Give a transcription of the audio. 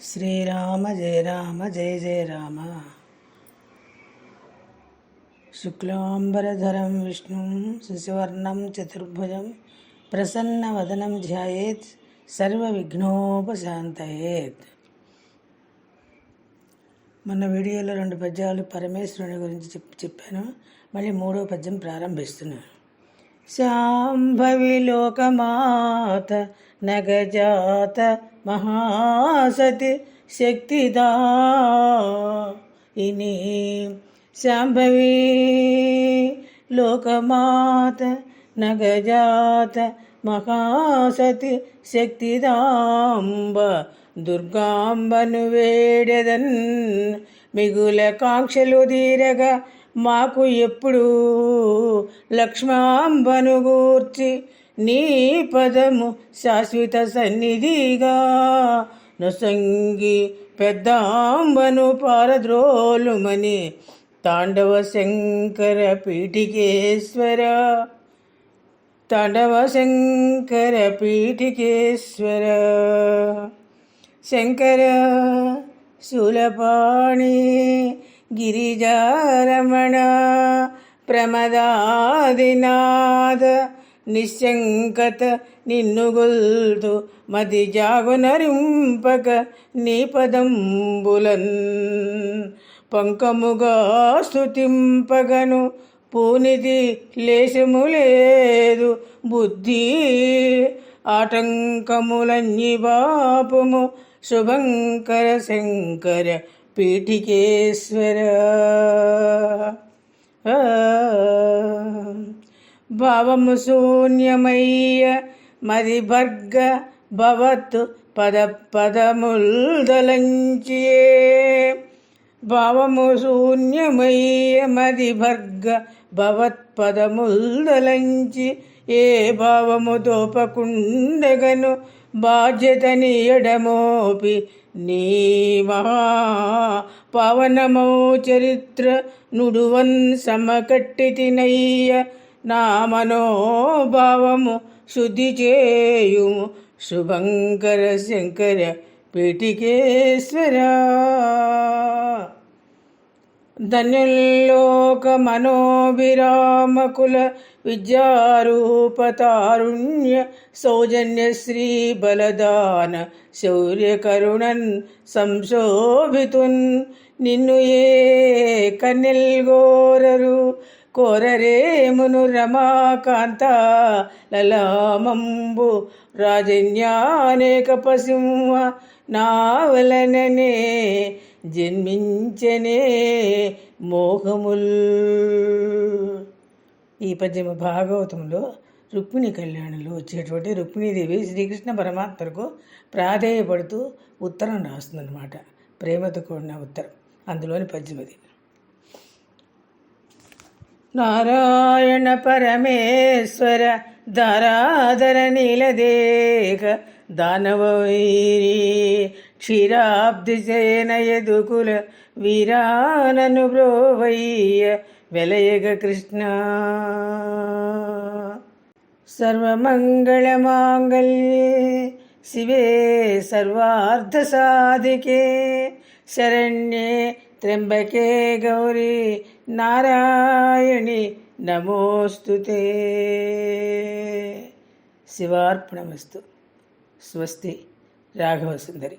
శ్రీరామ జయ రామ జయ జయ రామ. శుక్లాంబరధరం విష్ణుం శశివర్ణం చతుర్భుజం ప్రసన్నవదనం ధ్యాయేత్ సర్వవిఘ్నోపశాంతయేత్. మన వీడియోలో రెండు పద్యాలు పరమేశ్వరుని గురించి చెప్ చెప్పాను. మళ్ళీ మూడో పద్యం ప్రారంభిస్తున్నాను. శాంభవి లోకమాత నగజాత మహాసతి శక్తిదా. ఇని శాంభవి లోకమాత నగజాత మహాసతి శక్తిదాంబ. దుర్గాంబను వేడెదన్ మిగుల కాంక్షలు తీరగా మాకు ఎప్పుడు. లక్ష్మాంబను గూర్చి నీ పదము శాశ్వత సన్నిధిగా. నొసంగి పెద్దాంబను పారద్రోలుమని తాండవ శంకర పీఠికేశ్వర. తాండవ శంకర పీఠికేశ్వర. శంకర శూలపాణి గిరిజారమణ ప్రమదాదినాథ నిశంకత నిన్ను గొల్తు మది జాగునరింపక నీ పదంబులన్. పంకముగా స్థుతింపగను పూనిది లేశము లేదు బుద్ధి. ఆటంకములన్నీ బాపుము శుభంకర శంకర పీఠికేశ్వర. భావము శూన్యమయ్య మది భర్గ భవత్ పద పదముల్దలంచియే. భావము శూన్యమయ్య మది భర్గ భవత్ పదముల్దలంచి ఏ భావము దోపకుండగను బాధ్యతని ఎడమోపి నీ మహా పవనమౌ చరిత్ర నుడువన్ సమకట్టి తినయ్య నా మనోభావము శుద్ధి చేయుము. శుభంకర శంకర పీఠికేశ్వర ధన్యుల్లోక మనోభిరామకుల విద్యారూపతారుణ్య సౌజన్య శ్రీ బలదాన శౌర్యకరుణన్ సంశోభితున్. నిన్ను ఏ కన్నెల్గోరరు కోరరేమును రమాకాంత లలామంబు రాజన్యానేక పసింహ నావలననే జన్మించనే మోహముల్. ఈ పద్యము భాగవతంలో రుక్మిణి కళ్యాణంలో వచ్చేటువంటి రుక్మిణీదేవి శ్రీకృష్ణ పరమాత్మకు ప్రాధేయపడుతూ ఉత్తరం రాస్తుందన్నమాట. ప్రేమతో కూడిన ఉత్తరం. అందులోని పద్యమది. నారాయణ పరమేశ్వర ధరాధర నీలదేహ దానవైరి క్షీరాబ్ది శయన యదుకుల వీరానను బ్రోవయ్య వెలయగ కృష్ణ. సర్వమంగళమాంగళ్యే శివే సర్వార్థసాధికే శరణ్యే త్ర్యంబకే గౌరీ నారాయణి నమోస్తుతే శివార్పణమస్తు. స్వస్తి రాఘవ సుందరి.